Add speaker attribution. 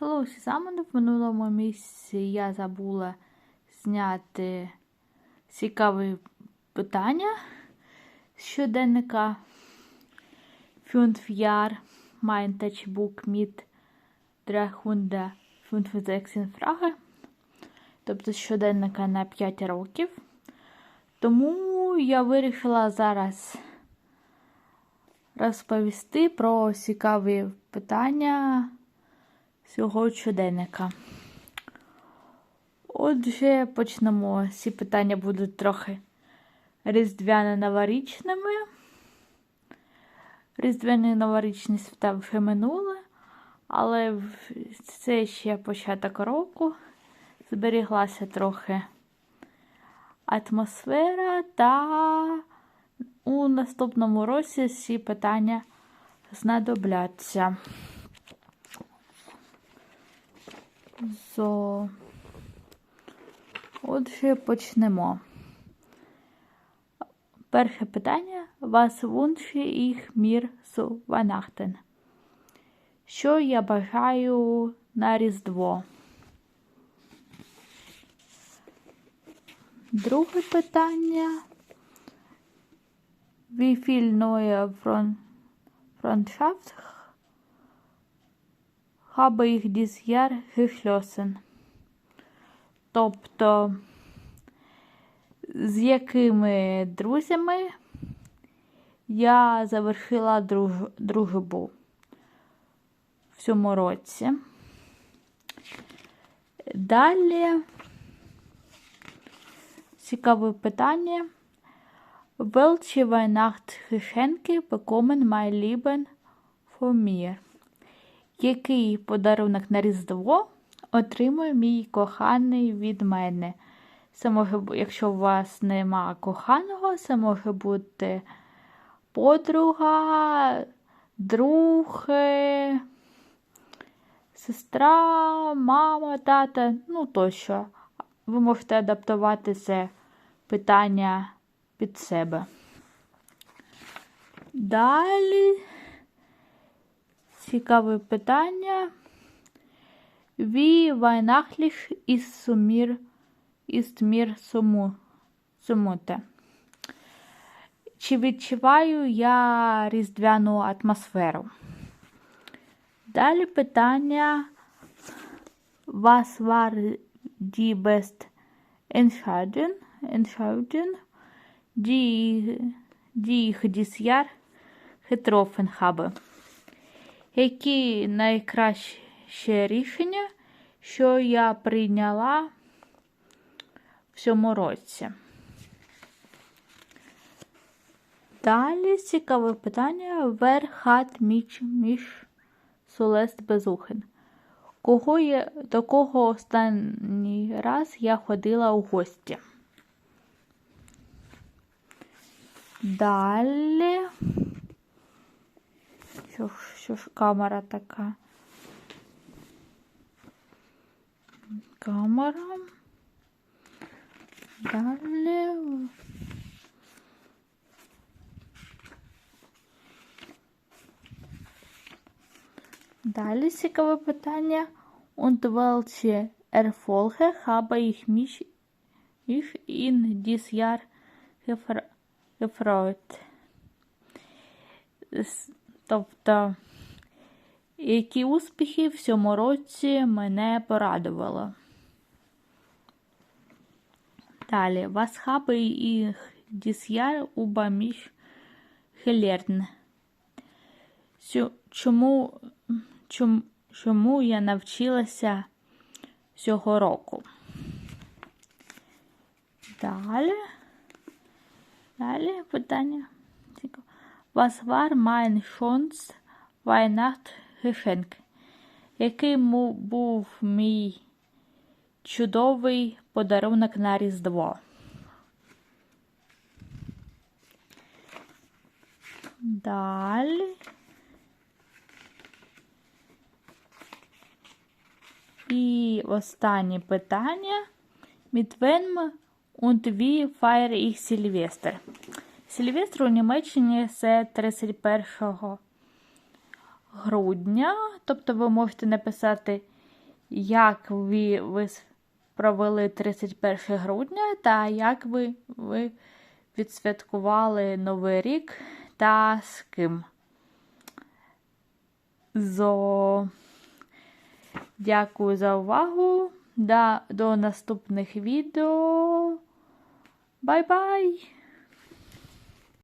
Speaker 1: Hello, Сізамони. В минулому місці я забула зняти цікаві питання з щоденника Jahr mein Touchbook mit 365 Fragen, тобто щоденника на 5 років. Тому я вирішила зараз розповісти про цікаві питання цього щоденника. Отже, почнемо. Ці питання будуть трохи різдвяно-новорічними. Різдвяний новорічний свята вже минуле, але це ще початок року. Зберіглася трохи атмосфера, та у наступному році ці питання знадобляться. Зо... Отже, почнемо. Перше питання. Was wünsche ich mir zu Weihnachten? Що я бажаю на Різдво? Друге питання. Wie viel neue Freund Freundschaft ich dieses Jahr geschlossen? Тобто, з якими друзями я завершила друж... дружбу в цьому році. Далі цікаве питання. Welche Weihnachtsgeschenke bekommen mein Lieben von mir? Який подарунок на Різдво отримує мій коханий від мене? Це якщо у вас нема коханого, це може бути подруга, друг, сестра, мама, тата, ну тощо. Ви можете адаптувати це питання під себе. Далі цікаве питання. Mir суму, сумуте? Чи відчуваю я різдвяну атмосферу? Далі питання. Dieses Jahr getroffen habe? Які найкраще рішення, що я прийняла в цьому році? Далі цікаве питання. Hat mich, mich Солест Безухин? Кого я, до кого останній раз я ходила у гості? Далі. Що, ж- камера така? Камера. Далі. Dali цікаве питання. Und welche Erfolge habe ich mich ich in dieses Jahr gefre- gefreut? Тобто, які успіхи в цьому році мене порадували? Далі. Was habe ich dieses Jahr über mich? Чому, чому, чому я навчилася цього року? Далі. Далі питання. Was war mein schönst Weihnachtsgeschenk? Який був мій чудовий подарунок на Різдво? Далі. І останнє питання. Wem und wie feiere ich Silvester? Сильвестр у Німеччині це 31 грудня. Тобто ви можете написати як ви, ви провели 31 грудня та як ви, ви відсвяткували Новий рік та з ким. Зо... Дякую за увагу. До наступних відео. Бай-бай!